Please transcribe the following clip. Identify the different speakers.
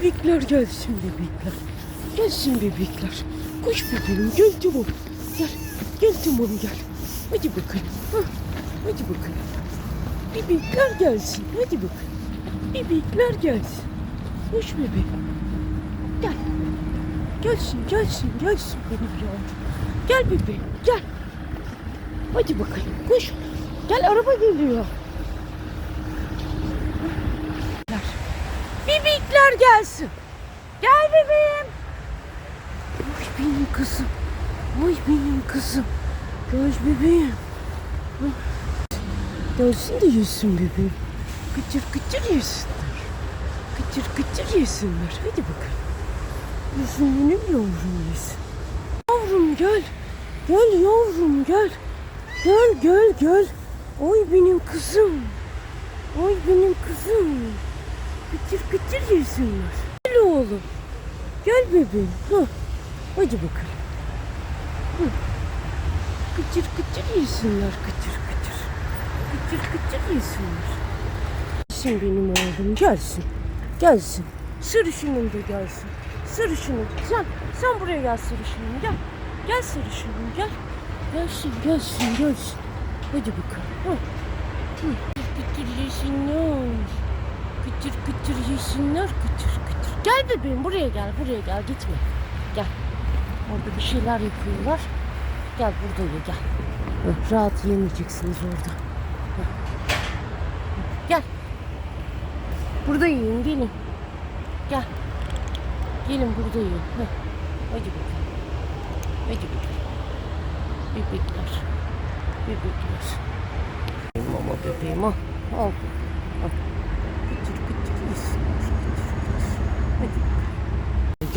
Speaker 1: bebekler gelsin bebekler. Gelsin bebekler. Koş bakalım gel Timon. Gel. Gel Timon gel. Hadi bakın. Ha. Hadi bakın. Bebekler gelsin. Hadi bakın. Bebekler gelsin. Koş bebek. Gel. Gelsin gelsin gelsin benim yavrum. Gel bebeğim gel. Hadi bakayım koş. Gel araba geliyor. bebekler gelsin. Gel bebeğim. Oy benim kızım. Oy benim kızım. Göz bebeğim. Gelsin de yesin bebeğim. Gıcır gıcır yesinler. Gıcır gıcır yesinler. Hadi bakalım. Yesin benim yavrum yesin. Yavrum gel. Gel yavrum gel. Gel gel gel. Oy benim kızım. Oy benim kızım buyursunlar. Gel oğlum. Gel bebeğim. Hı. Hadi bakalım. Hı. Kıçır kıçır yesinler. Kıçır kıçır. Kıçır kıçır yesinler. Gelsin benim oğlum. Gelsin. Gelsin. Sırışınım da gelsin. Sırışınım. Sen, sen buraya gel sırışınım. Gel. Gel sırışınım. Gel. Gelsin, gelsin, gelsin. Hadi bakalım. Hı. Hı. Kıçır kıçır yesinler. Kütür kütür yeşinler kütür kütür. Gel bebeğim buraya gel buraya gel gitme. Gel. Orada bir şeyler yapıyorlar. Gel burada ye gel. Heh, rahat yemeyeceksiniz orada. Heh. Gel. Burada yiyin gelin. Gel. Gelin burada yiyin. Heh. Hadi bakalım. Hadi bakalım. Bebekler. Bebekler. Mama bebeğim al. Al. al.